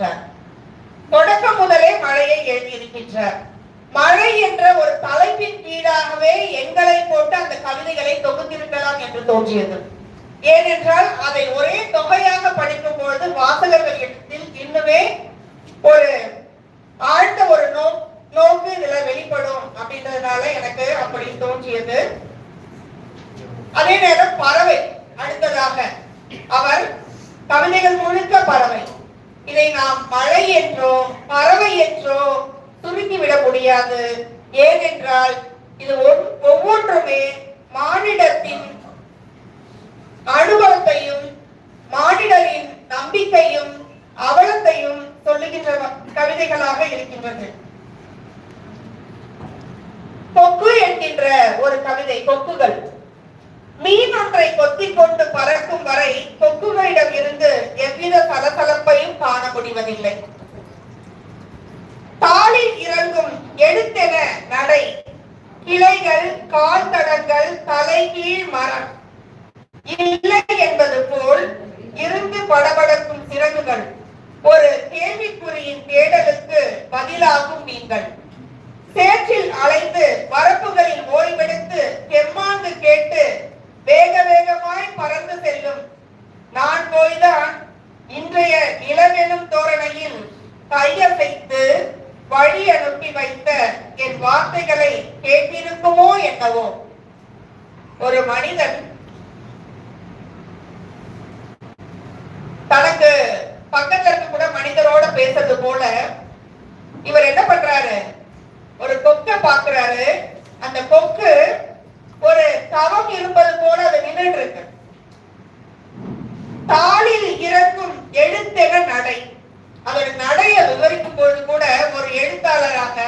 இருக்கின்றார். தொடக்கம் முதலே மழையை எழுதியிருக்கின்றார் மழை என்ற ஒரு தலைப்பின் கீழாகவே எங்களை போட்டு அந்த கவிதைகளை தொகுத்திருக்கலாம் என்று தோன்றியது. ஏனென்றால் அதை ஒரே தொகையாக படிக்கும் பொழுது வாசகர்களிடத்தில் இன்னுமே ஒரு ஆழ்ந்த ஒரு நோ நோக்கு இதுல வெளிப்படும் அப்படின்றதுனால எனக்கு அப்படி தோன்றியது. அதே நேரம் பறவை அடுத்ததாக அவர் கவிதைகள் முழுக்க பறவை இதை நாம் மழை என்றோ பறவை என்றோ சுருக்கிவிட முடியாது. ஏனென்றால் இது ஒவ்வொ- ஒவ்வொன்றுமே மானிடத்தின் அனுபவத்தையும் மானிடரின் நம்பிக்கையும் அவலத்தையும் சொல்லுகின்ற கவிதைகளாக இருக்கின்றது. கொக்கு என்கின்ற ஒரு கவிதை கொக்குகள் மீன் ஒன்றை கொத்தி கொண்டு பறக்கும் வரை கொக்குகளிடம் இருந்து எவ்வித சலசலப்பையும் காண முடிவதில்லை. தாளில் இறங்கும் எழுத்தென நடை கிளைகள் கால் தடங்கள் தலைகீழ் மரம். இல்லை என்பது போல் இருந்து படபடக்கும் சிறகுகள். ஒரு கேள்விக்குறியின் தேடலுக்கு பதிலாகும் மீன்கள். சேற்றில் அலைந்து வரப்புகளில் ஓய்வெடுத்து கெம்மாந்து கேட்டு வேக வேகமாய் பறந்து செல்லும். நான் போய்தான் இன்றைய நிலவெனும் தோரணையில் கையசைத்து வழி அனுப்பி வைத்த என் வார்த்தைகளை கேட்டிருக்குமோ என்னவோ? ஒரு மனிதன் தனக்கு பக்கத்துல இருந்து கூட மனிதரோட பேசுறது போல இவர் என்ன பண்றாரு? ஒரு கொக்க பாக்குறாரு அந்த கொக்கு ஒரு தவம் இருப்பது போல அது நின்றுட்டு இருக்கு தாளில் இறக்கும் எழுத்தென நடை. அதோட நடையை விவரிக்கும் பொழுது கூட ஒரு எழுத்தாளராக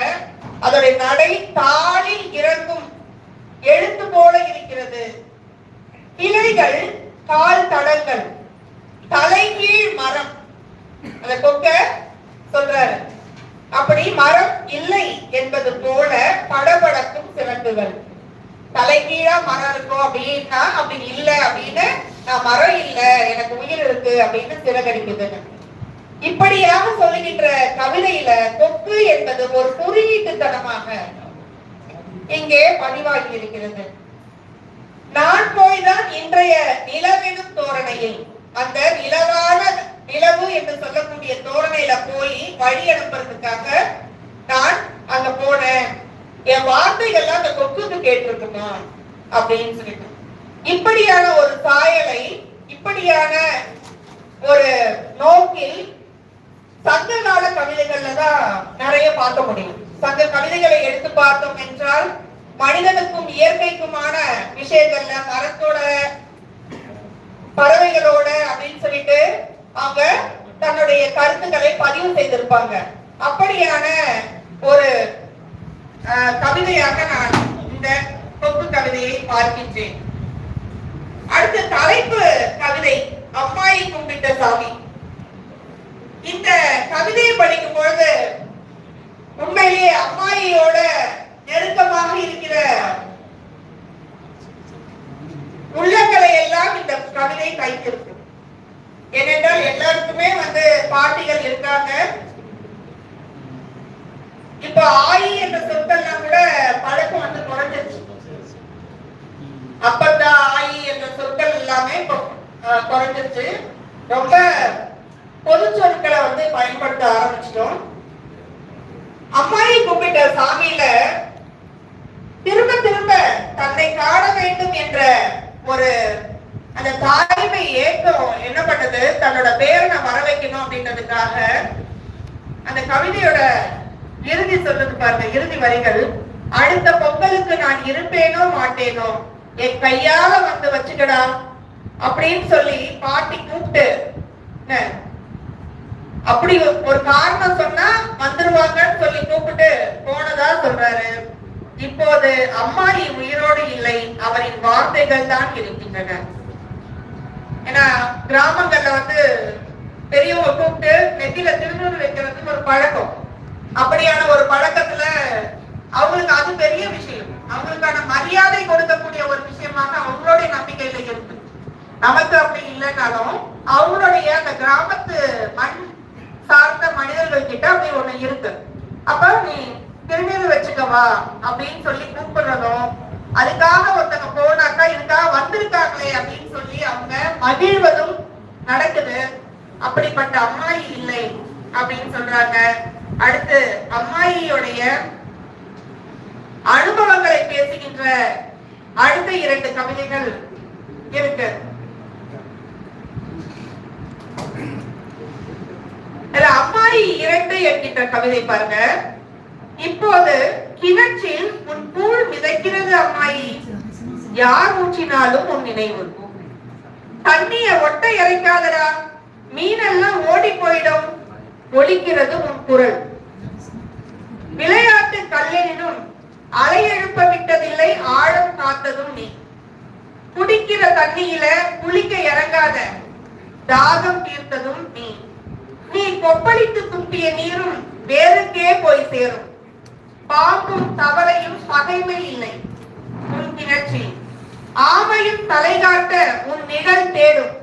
அதோட நடை தாளில் இறக்கும் எழுத்து போல இருக்கிறது. கிளைகள் கால் தடங்கள் தலைகீழ் மரம். அந்த கொக்க சொல்றாரு. அப்படி மரம் இல்லை என்பது போல படபடக்கும் சிறப்புகள். தலைகீழா மரம் இருக்கும் அப்படின்னா அப்படி இல்லை அப்படின்னு நான் மரம் இல்லை எனக்கு உயிர் இருக்கு அப்படின்னு சிறகடிக்குதுன்னு இப்படியாக சொல்லுகின்ற கவிதையில கொக்கு என்பது ஒரு குறியீட்டுத்தனமாக இங்கே பதிவாகி இருக்கிறது. நான் போய்தான் இன்றைய நிலவெனும் தோரணையில் அந்த நிலவான நிலவு என்று சொல்லக்கூடிய தோரணையில போய் வழி அனுப்புறதுக்காக நான் அங்க போனேன். என் வார்த்தைகள்லாம் அந்த கொக்குக்கு கேட்டிருக்குமா? அப்படின்னு சொல்லிட்டு. இப்படியான ஒரு சாயலை இப்படியான ஒரு நோக்கில் சங்க கால கவிதைகள்ல தான் நிறைய பார்க்க முடியும். சங்க கவிதைகளை எடுத்து பார்த்தோம் என்றால் மனிதனுக்கும் இயற்கைக்குமான விஷயங்கள்ல மரத்தோட பறவைகளோட அப்படின்னு சொல்லிட்டு அவங்க தன்னுடைய கருத்துக்களை பதிவு செய்திருப்பாங்க. அப்படியான ஒரு கவிதையாக நான் இந்த கொக்கு கவிதையை பார்க்கின்றேன். அடுத்த தலைப்பு கவிதை அம்மாயை கும்பிட்ட சாமி. இந்த கவிதையை படிக்கும் பொழுது உண்மையிலேயே அம்மாயியோட நெருக்கமாக இருக்கிற உள்ளங்களை எல்லாம் இந்த கவிதை கைத்திருக்கும். ஏனென்றால் எல்லாருக்குமே வந்து பாட்டிகள் இருக்காங்க. இப்ப ஆயி என்ற சொற்கள்லாம் கூட பழக்கம் வந்து குறைஞ்சிருச்சு. அப்பத்தா ஆயி என்ற சொற்கள் எல்லாமே இப்போ குறைஞ்சிருச்சு. ரொம்ப பொது சொற்களை வந்து பயன்படுத்த ஆரம்பிச்சிட்டோம். அம்மாயை கூப்பிட்ட சாமியில திரும்ப திரும்ப தன்னை காண வேண்டும் என்ற ஒரு அந்த தாய்மை ஏக்கம் என்ன பண்ணது? தன்னோட பேரனை வர வைக்கணும் அப்படின்றதுக்காக அந்த கவிதையோட இறுதி சொல்லுது பாருங்க இறுதி வரிகள். அடுத்த பொங்கலுக்கு நான் இருப்பேனோ மாட்டேனோ என் கையால வந்து வச்சுக்கடா அப்படின்னு சொல்லி பாட்டி கூப்பிட்டு அப்படி ஒரு காரணம் சொன்னா வந்துருவாங்கன்னு சொல்லி கூப்பிட்டு போனதா சொல்றாரு. இப்போது அம்மாயி உயிரோடு இல்லை அவரின் வார்த்தைகள் தான் இருக்கின்றன. ஏன்னா கிராமங்கள்ல வந்து பெரியவங்க கூப்பிட்டு நெத்தியில திருநூறு வைக்கிறதுக்கு ஒரு பழக்கம். அப்படியான ஒரு பழக்கத்துல அவங்களுக்கு அது பெரிய விஷயம். அவங்களுக்கான மரியாதை கொடுக்கக்கூடிய ஒரு விஷயமாக அவங்களுடைய நம்பிக்கையில இருக்கு. நமக்கு அப்படி இல்லைனாலும் அவங்களுடைய அந்த கிராமத்து மண் சார்ந்த மனிதர்கள் கிட்ட அப்படி ஒண்ணு இருக்கு. அப்ப நீ திருநீர் வச்சுக்கவா அப்படின்னு சொல்லி கூப்பிடுறதும் அதுக்காக ஒருத்தங்க போனாக்கா இதுக்காக வந்திருக்காங்களே அப்படின்னு சொல்லி அவங்க மகிழ்வதும் நடக்குது. அப்படிப்பட்ட அம்மாயி இல்லை அப்படின்னு சொல்றாங்க. அடுத்து அம்மாயியுடைய அனுபவங்களை பேசுகின்ற அடுத்த இரண்டு கவிதைகள் இருக்கு. அம்மாயி இரண்டு என்கின்ற கவிதை பாருங்க. இப்போது கிணற்றில் உன் கூழ் மிதக்கிறது அம்மாயி. யார் ஊற்றினாலும் உன் நினைவு. தண்ணிய ஒட்ட இறைக்காதடா மீனெல்லாம் ஓடி போயிடும். ஒழிக்கிறது உன் குரல். விளையாட்டு கல்லெனினும் அலை எழுப்ப விட்டதில்லை ஆழம் காத்ததும் நீ. குடிக்கிற தண்ணியில குளிக்க இறங்காத தாகம் தீர்த்ததும் நீ. நீ கொப்பளித்து துப்பிய நீரும் வேறுக்கே போய் சேரும். பாம்பும் தவளையும் பகைமை இல்லை. உன் கிணற்றி ஆமையும் தலை காட்ட உன் நிழல் தேடும்.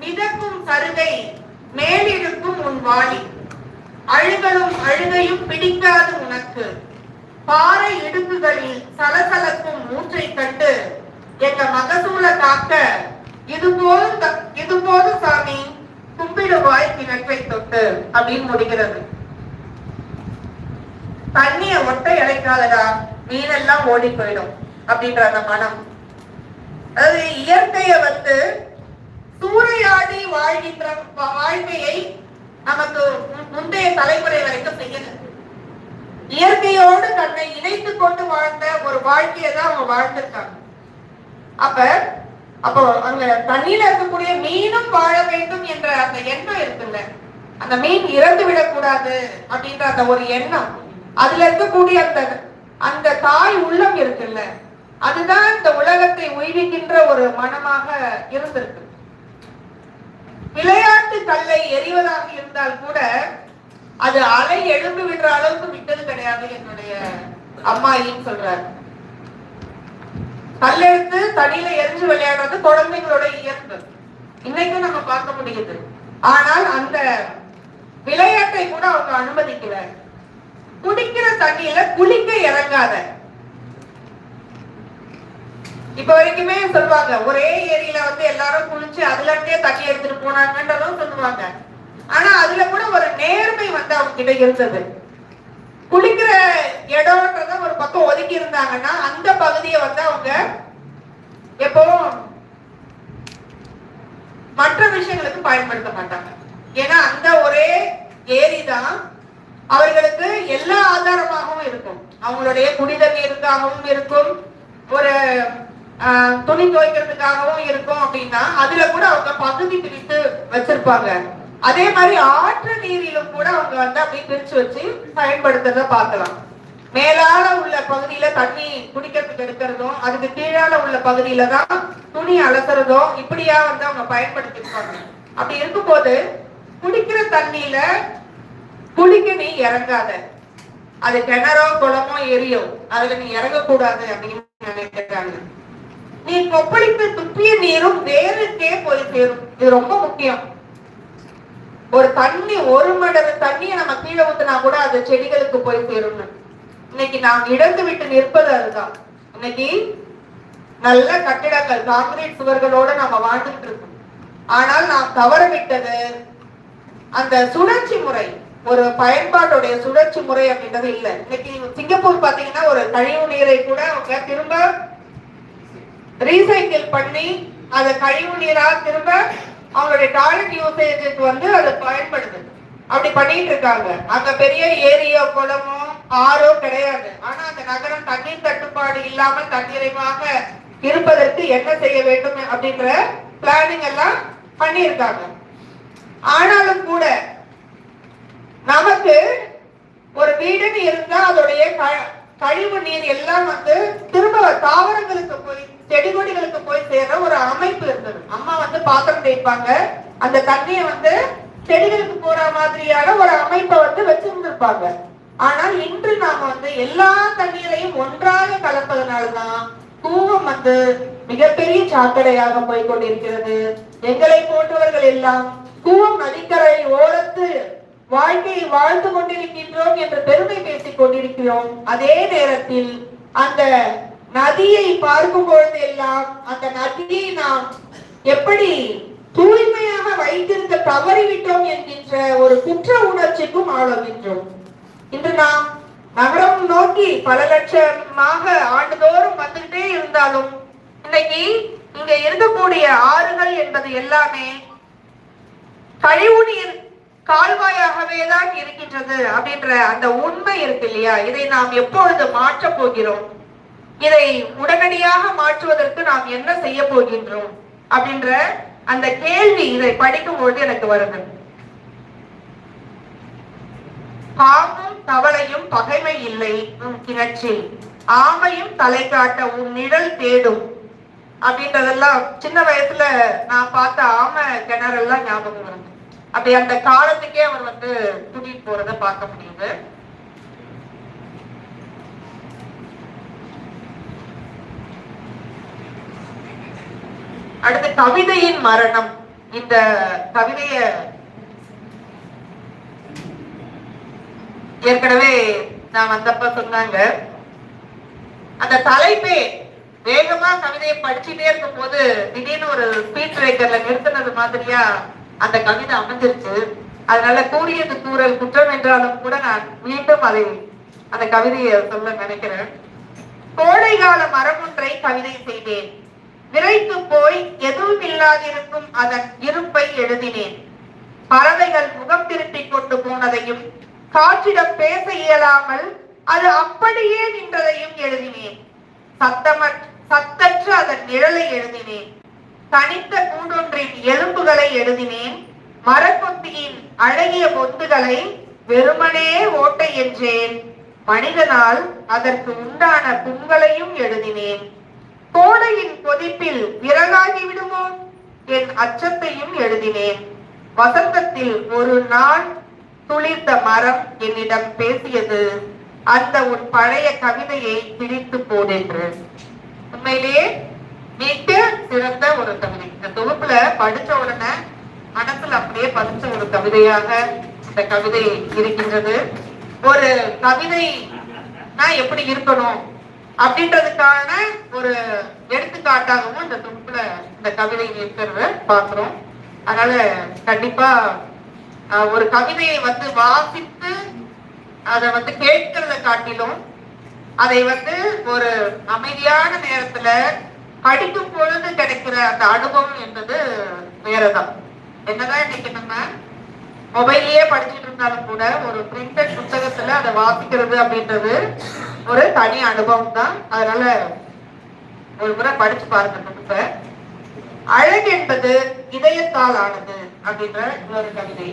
மிதக்கும் சருகை மேலிருக்கும் உன் வாளி. அழுகலும் அழுகையும் பிடிக்காது உனக்கு. பாறை இடுக்குகளில் சலசலக்கும் மூச்சை கட்டு எங்க மகசூல காக்க இது போதும் இது போதும் சாமி கும்பிடுவாய் கிணற்றை தொட்டு அப்படின்னு முடிகிறது. தண்ணிய ஒட்ட இழைக்காதடா மீனெல்லாம் ஓடி போயிடும் அப்படின்ற அந்த மனம். அதாவது இயற்கைய வந்து சூறையாடி வாழ்கின்ற வாழ்க்கையை நமக்கு முந்தைய தலைமுறை வரைக்கும் செய்யல இயற்கையோடு தன்னை இணைத்துக் கொண்டு வாழ்ந்த ஒரு வாழ்க்கையை தான் அவங்க வாழ்ந்திருக்காங்க. அப்ப அப்போ அங்க தண்ணியில இருக்கக்கூடிய மீனும் வாழ வேண்டும் என்ற அந்த எண்ணம் இருக்குல்ல? அந்த மீன் இறந்து விடக்கூடாது அப்படின்ற அந்த ஒரு எண்ணம். அதுல இருக்கக்கூடிய அந்த அந்த தாய் உள்ளம் இருக்குல்ல? அதுதான் இந்த உலகத்தை உய்விக்கின்ற ஒரு மனமாக இருந்திருக்கு. விளையாட்டு கல்லை எறிவதாக இருந்தால் கூட அது அலை எழுந்து விடுற அளவுக்கு விட்டது கிடையாது என்னுடைய அம்மாயின்னு சொல்றாரு. கல்லெடுத்து தண்ணியில எரிஞ்சு விளையாடுறது குழந்தைங்களோட இயல்பு. இன்னைக்கும் நம்ம பார்க்க முடியுது. ஆனால் அந்த விளையாட்டை கூட அவங்க அனுமதிக்கல. குடிக்கிற தண்ணியில குளிக்க இறங்காத. இப்ப வரைக்குமே சொல்லுவாங்க ஒரே ஏரியில வந்து எல்லாரும் குளிச்சு அதுல இருந்தே போனாங்கன்றதும் சொல்லுவாங்க. ஆனா அதுல கூட ஒரு நேர்மை வந்து அவங்க கிட்ட இருந்தது. குளிக்கிற இடம்ன்றத ஒரு பக்கம் ஒதுக்கி இருந்தாங்கன்னா அந்த பகுதியை வந்து அவங்க எப்பவும் மற்ற விஷயங்களுக்கு பயன்படுத்த மாட்டாங்க. ஏன்னா அந்த ஒரே ஏரி தான் அவர்களுக்கு எல்லா ஆதாரமாகவும் இருக்கும். அவங்களுடைய குடித நீருக்காகவும் இருக்கும். ஒரு துணி துவைக்கிறதுக்காகவும் இருக்கும் அப்படின்னா அதுல கூட அவங்க பகுதி பிரித்து வச்சிருப்பாங்க. அதே மாதிரி ஆற்று நீரிலும் கூட அவங்க வந்து அப்படியே பிரிச்சு வச்சு பயன்படுத்துறத பார்க்கலாம். மேலால உள்ள பகுதியில தண்ணி குடிக்கிறதுக்கு எடுக்கிறதும் அதுக்கு கீழால உள்ள பகுதியில தான் துணி அலசுறதும் இப்படியா வந்து அவங்க பயன்படுத்திருப்பாங்க. அப்படி இருக்கும்போது குடிக்கிற தண்ணியில குளிக்க நீ இறங்காத. அது கிணறோ குளமோ எரியோ அதுல நீ இறங்கக்கூடாது அப்படின்னு நினைக்கிறாங்க. நீ கொப்பளித்து துப்பிய நீரும் வேருக்கே போய் சேரும். இது ரொம்ப முக்கியம். ஒரு தண்ணி ஒரு மடங்கு தண்ணியை நம்ம கீழே ஊத்துனா கூட அது செடிகளுக்கு போய் சேரும்னு. இன்னைக்கு நாம் இழந்து விட்டு நிற்பது அதுதான். இன்னைக்கு நல்ல கட்டிடங்கள் காங்கிரீட் சுவர்களோட நம்ம வாழ்ந்துட்டு இருக்கோம். ஆனால் நாம் தவறவிட்டது அந்த சுழற்சி முறை ஒரு பயன்பாட்டுடைய சுழற்சி முறை அப்படின்றது இல்லை. இன்னைக்கு சிங்கப்பூர் பாத்தீங்கன்னா ஒரு கழிவு நீரை கூட அவங்க திரும்ப ரீசைக்கிள் பண்ணி அதை கழிவு நீரா திரும்ப அவங்களுடைய டாய்லெட் யூசேஜுக்கு வந்து அதை பயன்படுது. அப்படி பண்ணிட்டு இருக்காங்க. அங்க பெரிய ஏரியோ குளமோ ஆறோ கிடையாது. ஆனா அந்த நகரம் தண்ணீர் தட்டுப்பாடு இல்லாமல் தன்னிறைவாக இருப்பதற்கு என்ன செய்ய வேண்டும் அப்படின்ற பிளானிங் எல்லாம் பண்ணியிருக்காங்க. ஆனாலும் கூட நமக்கு ஒரு வீடுன்னு இருந்தா அதோடைய க- கழிவு நீர் எல்லாம் வந்து திரும்ப தாவரங்களுக்கு போய் செடி கொடிகளுக்கு போய் சேர்ற ஒரு அமைப்பு இருந்தது. அம்மா வந்து பாத்திரம் தேய்ப்பாங்க. அந்த தண்ணியை வந்து செடிகளுக்கு போற மாதிரியான ஒரு அமைப்பை வந்து வச்சிருந்திருப்பாங்க. ஆனால் இன்று நாம வந்து எல்லா தண்ணீரையும் ஒன்றாக கலப்பதனாலதான் கூவம் வந்து மிகப்பெரிய சாக்கடையாக போய் கொண்டிருக்கிறது. எங்களை போன்றவர்கள் எல்லாம் கூவம் நதிக்கரை ஓரத்து வாழ்க்கையை வாழ்ந்து கொண்டிருக்கின்றோம் என்று பெருமை பேசிக் கொண்டிருக்கிறோம். அதே நேரத்தில் அந்த நதியை பார்க்கும் பொழுது எல்லாம் அந்த நதியை நாம் எப்படி தூய்மையாக வைத்திருக்க தவறிவிட்டோம் என்கின்ற ஒரு குற்ற உணர்ச்சிக்கும் ஆளுகின்றோம். இன்று நாம் நகரம் நோக்கி பல லட்சமாக ஆண்டுதோறும் வந்துகிட்டே இருந்தாலும் இன்னைக்கு இங்க இருக்கக்கூடிய ஆறுகள் என்பது எல்லாமே கழிவு நீர் கால்வாயாகவே தான் இருக்கின்றது அப்படின்ற அந்த உண்மை இருக்கு இல்லையா? இதை நாம் எப்பொழுது மாற்றப் போகிறோம்? இதை உடனடியாக மாற்றுவதற்கு நாம் என்ன செய்ய போகின்றோம் அப்படின்ற அந்த கேள்வி இதை படிக்கும் பொழுது எனக்கு வருது. பாம்பும் தவளையும் பகைமை இல்லை உன் கிணற்றில். ஆமையும் தலை காட்ட உன் நிழல் தேடும் அப்படின்றதெல்லாம் சின்ன வயசுல நான் பார்த்த ஆமை கிணறெல்லாம் ஞாபகம் வருது. அப்படி அந்த காலத்துக்கே அவர் வந்து கூட்டிட்டு போறத பார்க்க முடியுது. அடுத்து கவிதையின் மரணம். இந்த கவிதைய ஏற்கனவே நான் வந்தப்ப சொன்னாங்க. அந்த தலைப்பே வேகமா கவிதையை படிச்சுட்டே இருக்கும் போது திடீர்னு ஒரு ஸ்பீட் பிரேக்கர்ல நிறுத்தினது மாதிரியா அந்த கவிதை அமைஞ்சிருச்சு. அதனால கூறியது கூறல் குற்றம் என்றாலும் கூட நான் மீண்டும் அதை அந்த கவிதையை சொல்ல நினைக்கிறேன். கோடை கால மரம் ஒன்றை கவிதை செய்தேன். விரைத்து போய் எதுவும் இல்லாதிருக்கும் அதன் இருப்பை எழுதினேன். பறவைகள் முகம் திருப்பிக் கொண்டு போனதையும் காற்றிடம் பேச இயலாமல் அது அப்படியே நின்றதையும் எழுதினேன். சத்தம சத்தற்று அதன் நிழலை எழுதினேன். தனித்த கூண்டொன்றின் எலும்புகளை எழுதினேன். மரக்கொத்தியின் அழகிய பொத்துகளை வெறுமனே ஓட்டை என்றேன். மனிதனால் அதற்கு உண்டான புண்களையும் எழுதினேன். கோடையின் கொதிப்பில் விறகாகி விடுமோ? என் அச்சத்தையும் எழுதினேன். வசந்தத்தில் ஒரு நாள் துளிர்த்த மரம் என்னிடம் பேசியது. அந்த உன் பழைய கவிதையை பிடித்து போடென்று உண்மையிலேயே மிக சிறந்த ஒரு கவிதை. இந்த தொகுப்புல படிச்ச உடனே மனசுல அப்படியே பதிச்ச ஒரு கவிதையாக இந்த கவிதை இருக்கின்றது. ஒரு கவிதை நான் எப்படி இருக்கணும்? அப்படின்றதுக்கான ஒரு எடுத்துக்காட்டாகவும் இந்த தொகுப்புல இந்த கவிதை இருக்கிறத பாக்குறோம் அதனால கண்டிப்பா ஒரு கவிதையை வந்து வாசித்து அதை வந்து கேட்கிறத காட்டிலும் அதை வந்து ஒரு அமைதியான நேரத்துல படிக்கும் பொழுது கிடைக்கிற அந்த அனுபவம் என்பது வேறதான். என்னதான் இன்னைக்கு நம்ம மொபைல்லயே படிச்சுட்டு இருந்தாலும் கூட ஒரு பிரிண்டட் புத்தகத்துல அதை வாசிக்கிறது அப்படின்றது ஒரு தனி அனுபவம் தான் அதனால ஒரு முறை படிச்சு பாருங்க புத்தகத்தை அழகு என்பது இதயத்தால் ஆனது அப்படின்ற இன்னொரு கவிதை.